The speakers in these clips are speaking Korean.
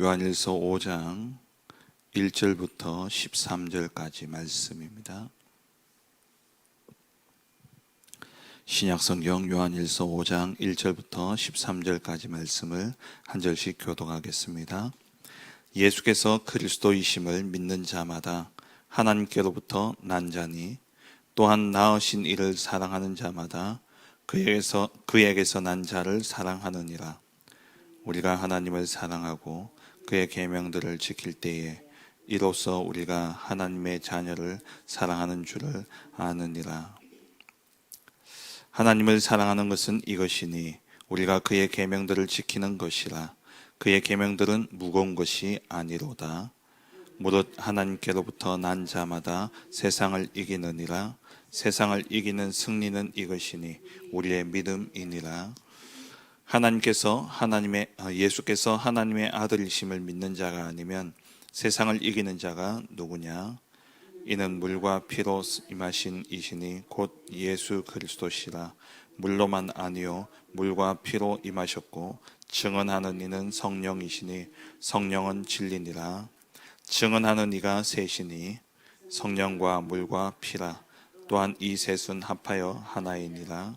요한일서 5장 1절부터 13절까지 말씀입니다. 신약성경 요한일서 5장 1절부터 13절까지 말씀을 한 절씩 교독하겠습니다. 예수께서 그리스도이심을 믿는 자마다 하나님께로부터 난 자니 또한 나으신 이를 사랑하는 자마다 그에게서 그에게서 난 자를 사랑하느니라. 우리가 하나님을 사랑하고 그의 계명들을 지킬 때에 이로써 우리가 하나님의 자녀를 사랑하는 줄을 아느니라. 하나님을 사랑하는 것은 이것이니 우리가 그의 계명들을 지키는 것이라. 그의 계명들은 무거운 것이 아니로다. 무릇 하나님께로부터 난 자마다 세상을 이기느니라. 세상을 이기는 승리는 이것이니 우리의 믿음이니라. 하나님께서 하나님의 아, 예수께서 하나님의 아들이심을 믿는 자가 아니면 세상을 이기는 자가 누구냐? 이는 물과 피로 임하신 이시니 곧 예수 그리스도시라. 물로만 아니요 물과 피로 임하셨고 증언하는 이는 성령이시니 성령은 진리니라. 증언하는 이가 셋이니 성령과 물과 피라. 또한 이 셋은 합하여 하나이니라.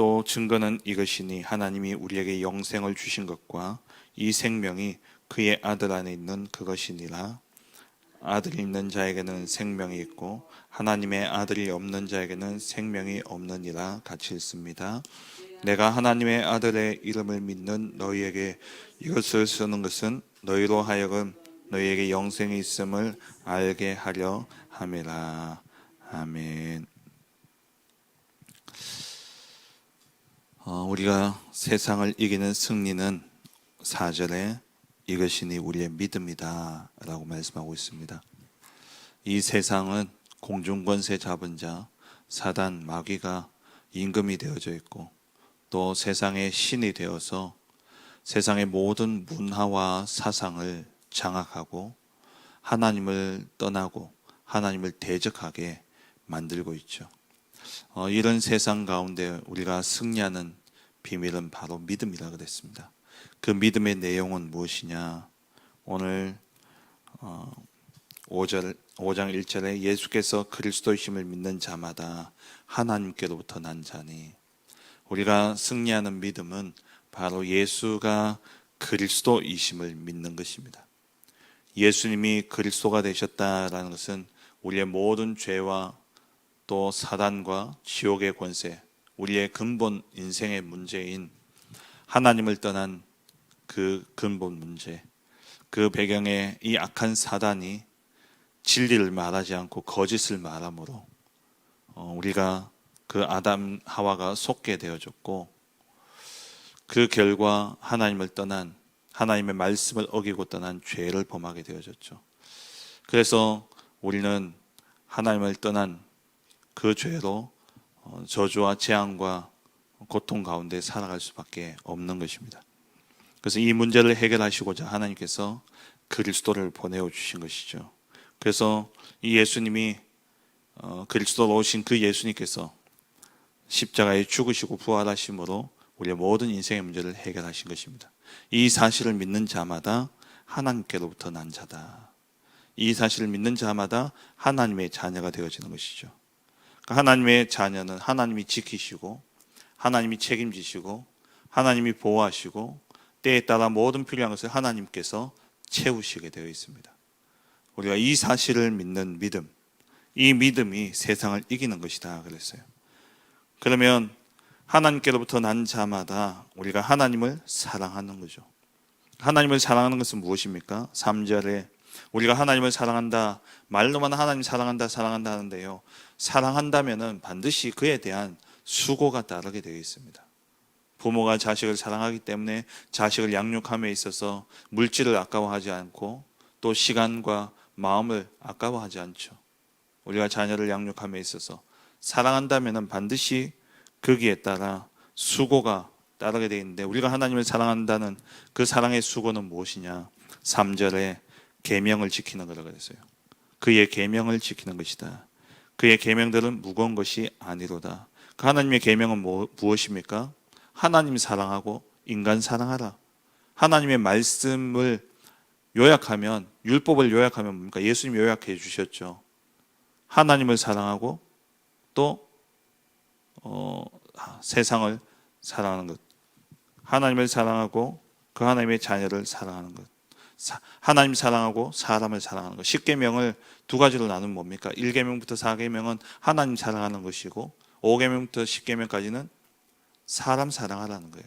또 증거는 이것이니 하나님이 우리에게 영생을 주신 것과 이 생명이 그의 아들 안에 있는 그것이니라. 아들이 있는 자에게는 생명이 있고 하나님의 아들이 없는 자에게는 생명이 없느니라 같이 읽습니다. 내가 하나님의 아들의 이름을 믿는 너희에게 이것을 쓰는 것은 너희로 하여금 너희에게 영생이 있음을 알게 하려 함이라. 아멘. 우리가 세상을 이기는 승리는 4절에 이것이니 우리의 믿음이다 라고 말씀하고 있습니다. 이 세상은 공중권세 잡은 자, 사단, 마귀가 임금이 되어져 있고 또 세상의 신이 되어서 세상의 모든 문화와 사상을 장악하고 하나님을 떠나고 하나님을 대적하게 만들고 있죠. 어, 이런 세상 가운데 우리가 승리하는 비밀은 바로 믿음이라 그랬습니다. 그 믿음의 내용은 무엇이냐? 오늘 어, 5절 5장 1절에 예수께서 그리스도이심을 믿는 자마다 하나님께로부터 난 자니 우리가 승리하는 믿음은 바로 예수가 그리스도이심을 믿는 것입니다. 예수님이 그리스도가 되셨다라는 것은 우리의 모든 죄와 또 사단과 지옥의 권세, 우리의 근본 인생의 문제인 하나님을 떠난 그 근본 문제, 그 배경에 이 악한 사단이 진리를 말하지 않고 거짓을 말함으로 어, 우리가 그 아담 하와가 속게 되어졌고 그 결과 하나님을 떠난 하나님의 말씀을 어기고 떠난 죄를 범하게 되어졌죠. 그래서 우리는 하나님을 떠난 그 죄로 어, 저주와 재앙과 고통 가운데 살아갈 수밖에 없는 것입니다. 그래서 이 문제를 해결하시고자 하나님께서 그리스도를 보내어 주신 것이죠. 그래서 이 예수님이 어, 그리스도로 오신 그 예수님께서 십자가에 죽으시고 부활하심으로 우리의 모든 인생의 문제를 해결하신 것입니다. 이 사실을 믿는 자마다 하나님께로부터 난 자다. 이 사실을 믿는 자마다 하나님의 자녀가 되어지는 것이죠. 하나님의 자녀는 하나님이 지키시고 하나님이 책임지시고 하나님이 보호하시고 때에 따라 모든 필요한 것을 하나님께서 채우시게 되어 있습니다. 우리가 이 사실을 믿는 믿음, 이 믿음이 세상을 이기는 것이다 그랬어요. 그러면 하나님께로부터 난 자마다 우리가 하나님을 사랑하는 거죠. 하나님을 사랑하는 것은 무엇입니까? 3절에 우리가 하나님을 사랑한다. 말로만 하나님 사랑한다, 사랑한다 하는데요. 사랑한다면은 반드시 그에 대한 수고가 따르게 되어 있습니다. 부모가 자식을 사랑하기 때문에 자식을 양육함에 있어서 물질을 아까워하지 않고 또 시간과 마음을 아까워하지 않죠. 우리가 자녀를 양육함에 있어서 사랑한다면 반드시 거기에 따라 수고가 따르게 되어 있는데 우리가 하나님을 사랑한다는 그 사랑의 수고는 무엇이냐? 3절에 계명을 지키는 거라 그랬어요. 그의 계명을 지키는 것이다. 그의 계명들은 무거운 것이 아니로다. 그 하나님의 계명은 뭐, 무엇입니까? 하나님 사랑하고 인간 사랑하라. 하나님의 말씀을 요약하면 율법을 요약하면 뭡니까? 예수님 요약해 주셨죠. 하나님을 사랑하고 또 어, 세상을 사랑하는 것. 하나님을 사랑하고 그 하나님의 자녀를 사랑하는 것. 사, 하나님 사랑하고 사람을 사랑하는 것. 10계명을 두 가지로 나누면 뭡니까? 1계명부터 4계명은 하나님 사랑하는 것이고 5계명부터 10계명까지는 사람 사랑하라는 거예요.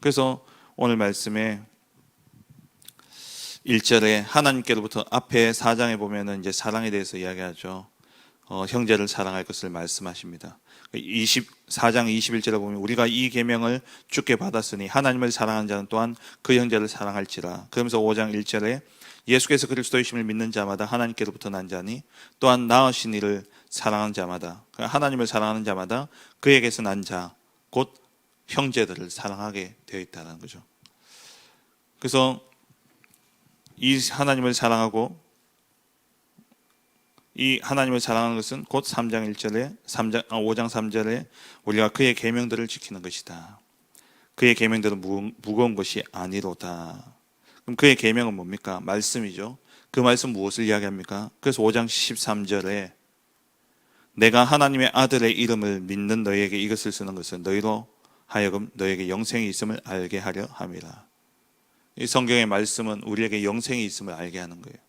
그래서 오늘 말씀에 1절에 하나님께로부터 앞에 4장에 보면은 이제 사랑에 대해서 이야기하죠. 어, 형제를 사랑할 것을 말씀하십니다. 24장 21절에 보면 우리가 이 계명을 주께 받았으니 하나님을 사랑하는 자는 또한 그 형제를 사랑할지라. 그러면서 5장 1절에 예수께서 그리스도이심을 믿는 자마다 하나님께로부터 난 자니 또한 나으신 이를 사랑하는 자마다 하나님을 사랑하는 자마다 그에게서 난 자 곧 형제들을 사랑하게 되어 있다는 거죠. 그래서 이 하나님을 사랑하고 이 하나님을 사랑하는 것은 곧 3장 1절에 3장 5장 3절에 우리가 그의 계명들을 지키는 것이다. 그의 계명들은 무거운 것이 아니로다. 그럼 그의 계명은 뭡니까? 말씀이죠. 그 말씀 무엇을 이야기합니까? 그래서 5장 13절에 내가 하나님의 아들의 이름을 믿는 너에게 이것을 쓰는 것은 너희로 하여금 너에게 영생이 있음을 알게 하려 함이라. 이 성경의 말씀은 우리에게 영생이 있음을 알게 하는 거예요.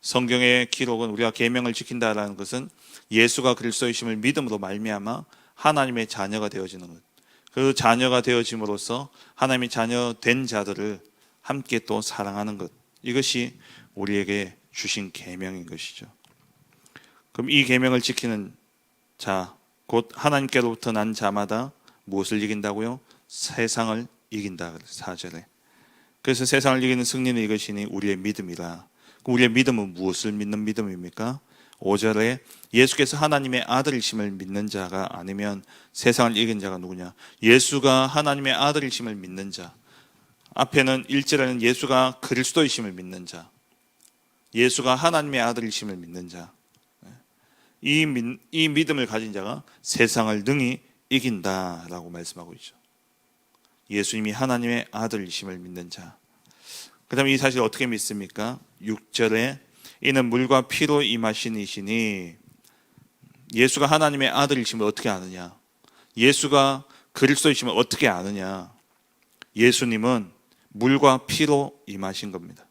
성경의 기록은 우리가 계명을 지킨다라는 것은 예수가 그리스도이심을 믿음으로 말미암아 하나님의 자녀가 되어지는 것. 그 자녀가 되어짐으로써 하나님의 자녀 된 자들을 함께 또 사랑하는 것. 이것이 우리에게 주신 계명인 것이죠. 그럼 이 계명을 지키는 자, 곧 하나님께로부터 난 자마다 무엇을 이긴다고요? 세상을 이긴다. 사절에. 그래서 세상을 이기는 승리는 이것이니 우리의 믿음이라. 우리의 믿음은 무엇을 믿는 믿음입니까? 5절에 예수께서 하나님의 아들이심을 믿는 자가 아니면 세상을 이긴 자가 누구냐? 예수가 하나님의 아들이심을 믿는 자. 앞에는 1절에는 예수가 그리스도이심을 믿는 자. 예수가 하나님의 아들이심을 믿는 자. 이, 믿, 이 믿음을 가진 자가 세상을 능히 이긴다라고 말씀하고 있죠. 예수님이 하나님의 아들이심을 믿는 자. 그 다음에 이 사실 어떻게 믿습니까? 6절에 이는 물과 피로 임하신 이시니 예수가 하나님의 아들이심을 어떻게 아느냐? 예수가 그리스도이심을 어떻게 아느냐? 예수님은 물과 피로 임하신 겁니다.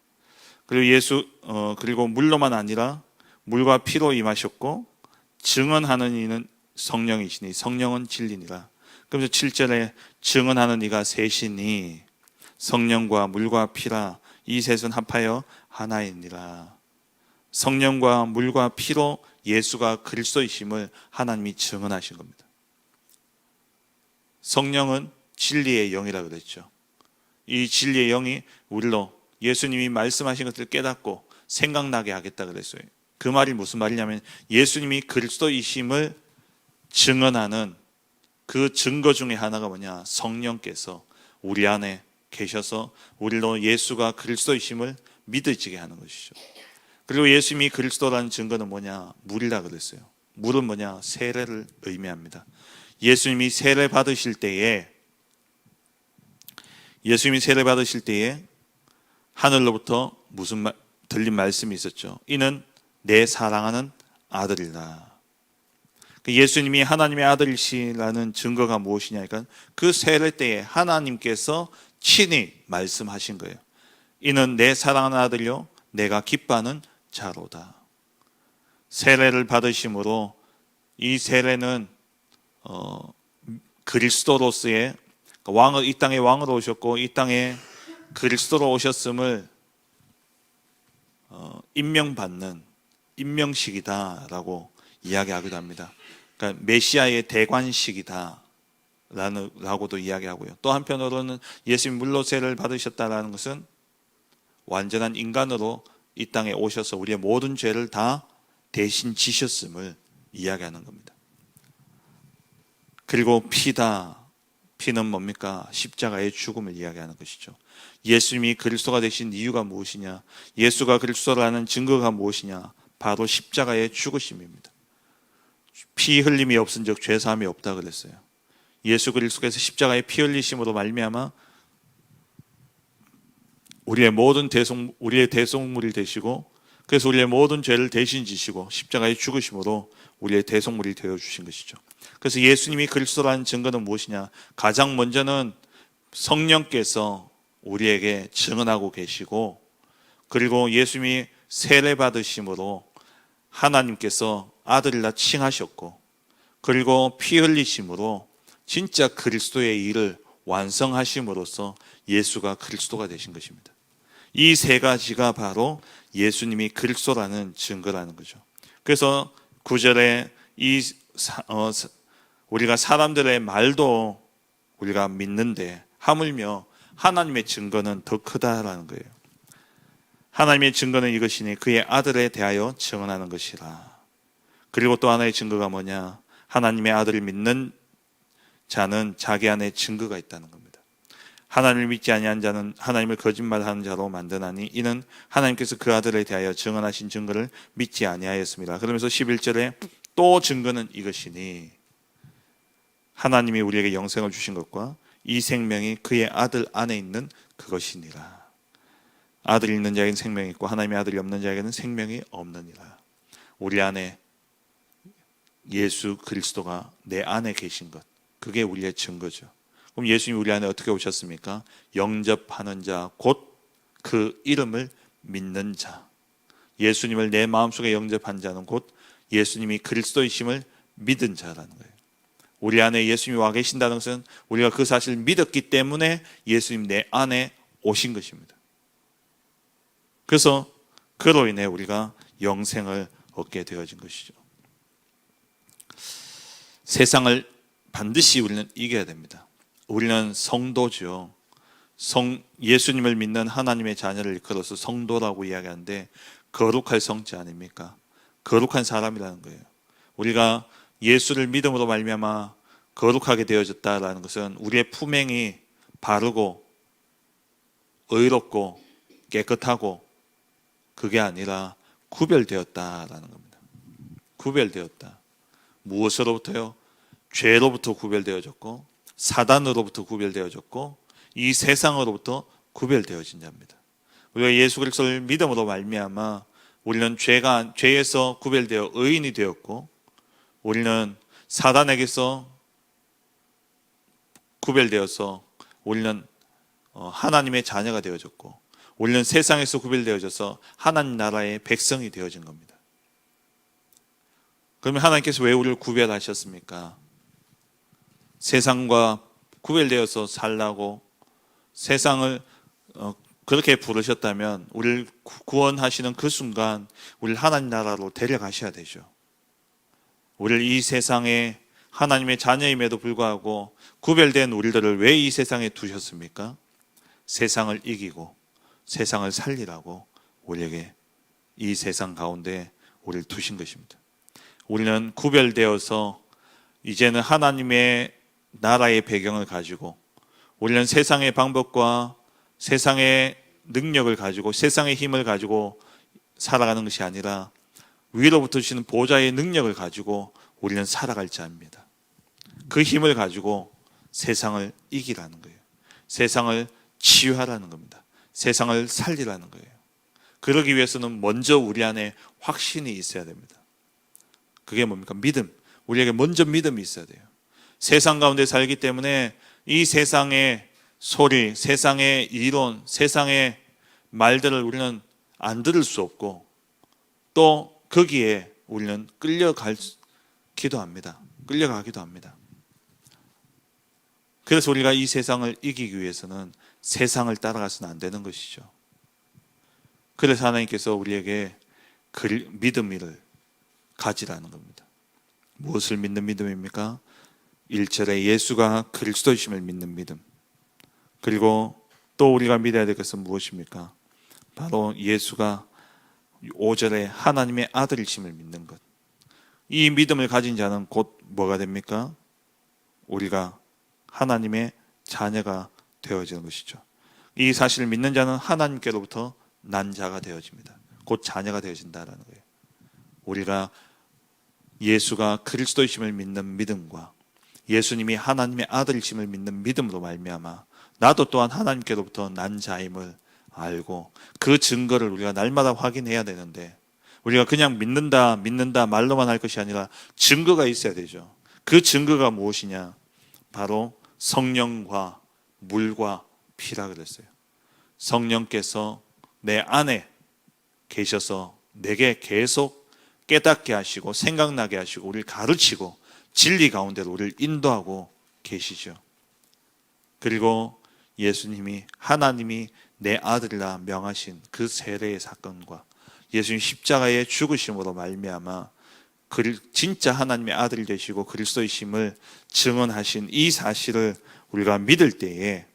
그리고 예수 어, 그리고 물로만 아니라 물과 피로 임하셨고 증언하는 이는 성령이시니 성령은 진리니라. 그러면서 7절에 증언하는 이가 셋이니 성령과 물과 피라 이 셋은 합하여 하나이니라. 성령과 물과 피로 예수가 그리스도이심을 하나님이 증언하신 겁니다. 성령은 진리의 영이라 그랬죠. 이 진리의 영이 우리로 예수님이 말씀하신 것을 깨닫고 생각나게 하겠다 그랬어요. 그 말이 무슨 말이냐면 예수님이 그리스도이심을 증언하는 그 증거 중에 하나가 뭐냐? 성령께서 우리 안에 계셔서 우리로 예수가 그리스도이심을 믿어지게 하는 것이죠. 그리고 예수님이 그리스도라는 증거는 뭐냐? 물이라 그랬어요. 물은 뭐냐? 세례를 의미합니다. 예수님이 세례 받으실 때에 예수님이 세례 받으실 때에 하늘로부터 무슨 말, 들린 말씀이 있었죠. 이는 내 사랑하는 아들이다. 그 예수님이 하나님의 아들이시라는 증거가 무엇이냐? 그러니까 그 세례 때에 하나님께서 친히 말씀하신 거예요. 이는 내 사랑하는 아들요, 내가 기뻐하는 자로다. 세례를 받으심으로 이 세례는 어, 그리스도로서의 왕을 이 땅에 왕으로 오셨고 이 땅에 그리스도로 오셨음을 어, 임명받는 임명식이다라고 이야기하기도 합니다. 그러니까 메시아의 대관식이다. 라고도 이야기하고요. 또 한편으로는 예수님 물로세를 받으셨다라는 것은 완전한 인간으로 이 땅에 오셔서 우리의 모든 죄를 다 대신 지셨음을 이야기하는 겁니다. 그리고 피다. 피는 뭡니까? 십자가의 죽음을 이야기하는 것이죠. 예수님이 그리스도가 되신 이유가 무엇이냐? 예수가 그리스도라는 증거가 무엇이냐? 바로 십자가의 죽으심입니다. 피 흘림이 없은즉 죄 사함이 없다 그랬어요. 예수 그리스도께서 십자가의 피 흘리심으로 말미암아 우리의 모든 대속 우리의 대속물이 되시고 그래서 우리의 모든 죄를 대신 지시고 십자가의 죽으심으로 우리의 대속물이 되어 주신 것이죠. 그래서 예수님이 그리스도라는 증거는 무엇이냐? 가장 먼저는 성령께서 우리에게 증언하고 계시고 그리고 예수님이 세례 받으심으로 하나님께서 아들이라 칭하셨고 그리고 피 흘리심으로 진짜 그리스도의 일을 완성하심으로써 예수가 그리스도가 되신 것입니다. 이 세 가지가 바로 예수님이 그리스도라는 증거라는 거죠. 그래서 구절에 이 사- 어, 사- 우리가 사람들의 말도 우리가 믿는데 하물며 하나님의 증거는 더 크다라는 거예요. 하나님의 증거는 이것이니 그의 아들에 대하여 증언하는 것이라. 그리고 또 하나의 증거가 뭐냐? 하나님의 아들을 믿는 자는 자기 안에 증거가 있다는 겁니다. 하나님을 믿지 아니한 자는 하나님을 거짓말하는 자로 만드나니 이는 하나님께서 그 아들에 대하여 증언하신 증거를 믿지 아니하였습니다. 그러면서 11절에 또 증거는 이것이니 하나님이 우리에게 영생을 주신 것과 이 생명이 그의 아들 안에 있는 그것이니라. 아들이 있는 자에게는 생명이 있고 하나님의 아들이 없는 자에게는 생명이 없느니라. 우리 안에 예수 그리스도가 내 안에 계신 것. 그게 우리의 증거죠. 그럼 예수님이 우리 안에 어떻게 오셨습니까? 영접하는 자, 곧 그 이름을 믿는 자. 예수님을 내 마음속에 영접한 자는 곧 예수님이 그리스도이심을 믿은 자라는 거예요. 우리 안에 예수님이 와 계신다는 것은 우리가 그 사실을 믿었기 때문에 예수님 내 안에 오신 것입니다. 그래서 그로 인해 우리가 영생을 얻게 되어진 것이죠. 세상을 반드시 우리는 이겨야 됩니다. 우리는 성도죠. 성 예수님을 믿는 하나님의 자녀를 일컬어서 성도라고 이야기하는데 거룩할 성자 아닙니까? 거룩한 사람이라는 거예요. 우리가 예수를 믿음으로 말미암아 거룩하게 되어졌다라는 것은 우리의 품행이 바르고 의롭고 깨끗하고 그게 아니라 구별되었다라는 겁니다. 구별되었다. 무엇으로부터요? 죄로부터 구별되어졌고 사단으로부터 구별되어졌고 이 세상으로부터 구별되어진 자입니다. 우리가 예수 그리스도를 믿음으로 말미암아 우리는 죄가 죄에서 구별되어 의인이 되었고 우리는 사단에게서 구별되어서 우리는 어, 하나님의 자녀가 되어졌고 우리는 세상에서 구별되어져서 하나님 나라의 백성이 되어진 겁니다. 그러면 하나님께서 왜 우리를 구별하셨습니까? 세상과 구별되어서 살라고 세상을 어, 그렇게 부르셨다면 우리를 구- 구원하시는 그 순간 우리를 하나님 나라로 데려가셔야 되죠. 우리를 이 세상에 하나님의 자녀임에도 불구하고 구별된 우리들을 왜 이 세상에 두셨습니까? 세상을 이기고 세상을 살리라고 우리에게 이 세상 가운데 우리를 두신 것입니다. 우리는 구별되어서 이제는 하나님의 나라의 배경을 가지고 우리는 세상의 방법과 세상의 능력을 가지고 세상의 힘을 가지고 살아가는 것이 아니라 위로부터 주시는 보좌의 능력을 가지고 우리는 살아갈 자입니다. 그 힘을 가지고 세상을 이기라는 거예요. 세상을 치유하라는 겁니다. 세상을 살리라는 거예요. 그러기 위해서는 먼저 우리 안에 확신이 있어야 됩니다. 그게 뭡니까? 믿음. 우리에게 먼저 믿음이 있어야 돼요. 세상 가운데 살기 때문에 이 세상의 소리, 세상의 이론, 세상의 말들을 우리는 안 들을 수 없고 또 거기에 우리는 끌려가기도 합니다. 끌려가기도 합니다. 그래서 우리가 이 세상을 이기기 위해서는 세상을 따라가서는 안 되는 것이죠. 그래서 하나님께서 우리에게 그 믿음을 가지라는 겁니다. 무엇을 믿는 믿음입니까? 1절에 예수가 그리스도이심을 믿는 믿음. 그리고 또 우리가 믿어야 될 것은 무엇입니까? 바로 예수가 5절에 하나님의 아들이심을 믿는 것. 이 믿음을 가진 자는 곧 뭐가 됩니까? 우리가 하나님의 자녀가 되어지는 것이죠. 이 사실을 믿는 자는 하나님께로부터 난 자가 되어집니다. 곧 자녀가 되어진다라는 거예요. 우리가 예수가 그리스도이심을 믿는 믿음과 예수님이 하나님의 아들이심을 믿는 믿음으로 말미암아 나도 또한 하나님께로부터 난 자임을 알고 그 증거를 우리가 날마다 확인해야 되는데 우리가 그냥 믿는다 믿는다 말로만 할 것이 아니라 증거가 있어야 되죠. 그 증거가 무엇이냐? 바로 성령과 물과 피라 그랬어요. 성령께서 내 안에 계셔서 내게 계속 깨닫게 하시고 생각나게 하시고 우리를 가르치고 진리 가운데로 우리를 인도하고 계시죠. 그리고 예수님이 하나님이 내 아들이라 명하신 그 세례의 사건과 예수님 십자가의 죽으심으로 말미암아 진짜 하나님의 아들이 되시고 그리스도이심을 증언하신 이 사실을 우리가 믿을 때에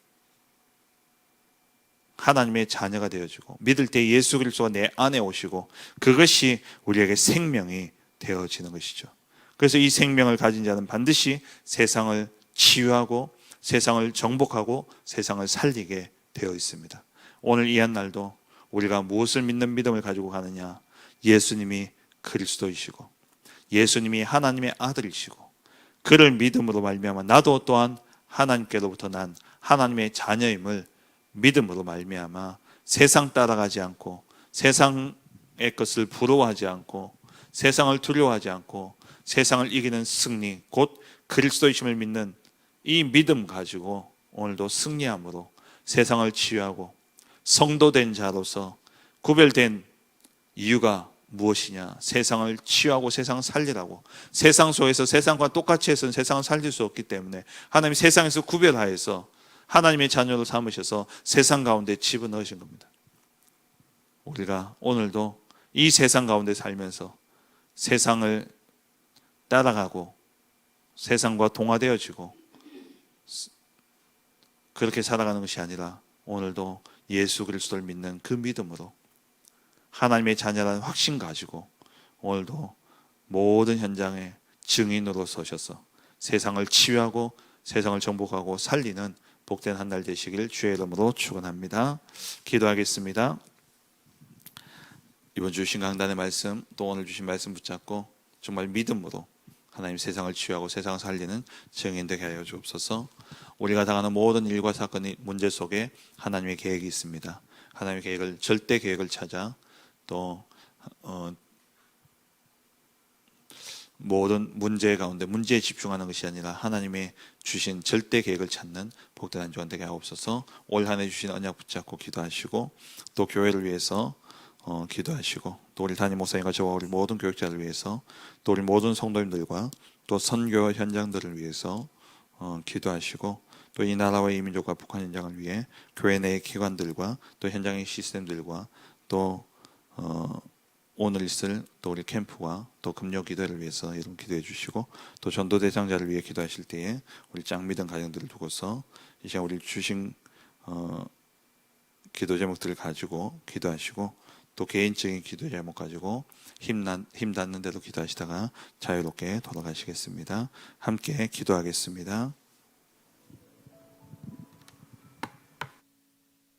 하나님의 자녀가 되어지고 믿을 때 예수 그리스도가 내 안에 오시고 그것이 우리에게 생명이 되어지는 것이죠. 그래서 이 생명을 가진 자는 반드시 세상을 치유하고 세상을 정복하고 세상을 살리게 되어 있습니다. 오늘 이 한 날도 우리가 무엇을 믿는 믿음을 가지고 가느냐? 예수님이 그리스도이시고 예수님이 하나님의 아들이시고 그를 믿음으로 말미암아 나도 또한 하나님께로부터 난 하나님의 자녀임을 믿음으로 말미암아 세상 따라가지 않고 세상의 것을 부러워하지 않고 세상을 두려워하지 않고 세상을 이기는 승리 곧 그리스도이심을 믿는 이 믿음 가지고 오늘도 승리함으로 세상을 치유하고 성도된 자로서 구별된 이유가 무엇이냐? 세상을 치유하고 세상을 살리라고. 세상 속에서 세상과 똑같이 해서는 세상을 살릴 수 없기 때문에 하나님이 세상에서 구별하여서 하나님의 자녀로 삼으셔서 세상 가운데 집어넣으신 겁니다. 우리가 오늘도 이 세상 가운데 살면서 세상을 따라가고 세상과 동화되어지고 그렇게 살아가는 것이 아니라 오늘도 예수 그리스도를 믿는 그 믿음으로 하나님의 자녀라는 확신 가지고 오늘도 모든 현장에 증인으로 서셔서 세상을 치유하고 세상을 정복하고 살리는 복된 한 날 되시길 주의 이름으로 축원합니다. 기도하겠습니다. 이번 주 신 강단의 말씀 또 오늘 주신 말씀 붙잡고 정말 믿음으로 하나님 세상을 치유하고 세상을 살리는 증인 되게 하여 주옵소서. 우리가 당하는 모든 일과 사건의 문제 속에 하나님의 계획이 있습니다. 하나님의 계획을 절대 계획을 찾아 또 어, 모든 문제 가운데 문제에 집중하는 것이 아니라 하나님의 주신 절대 계획을 찾는 복된 한 주간 되게 하옵소서. 올 한해 주신 언약 붙잡고 기도하시고 또 교회를 위해서 어, 기도하시고 또 우리 담임 목사님과 저와 우리 모든 교육자를 위해서 또 우리 모든 성도님들과 또 선교 현장들을 위해서 어, 기도하시고 또 이 나라와 이 민족과 북한 현장을 위해 교회 내 기관들과 또 현장의 시스템들과 또 어, 오늘 있을 또 우리 캠프와 또 금요 기도를 위해서 이런 기도해 주시고 또 전도 대상자를 위해 기도하실 때에 우리 짱 믿은 가정들을 두고서 이 시간 우리 주신 어, 기도 제목들을 가지고 기도하시고 또 개인적인 기도 제목 가지고 힘 닿는 대로 기도하시다가 자유롭게 돌아가시겠습니다. 함께 기도하겠습니다.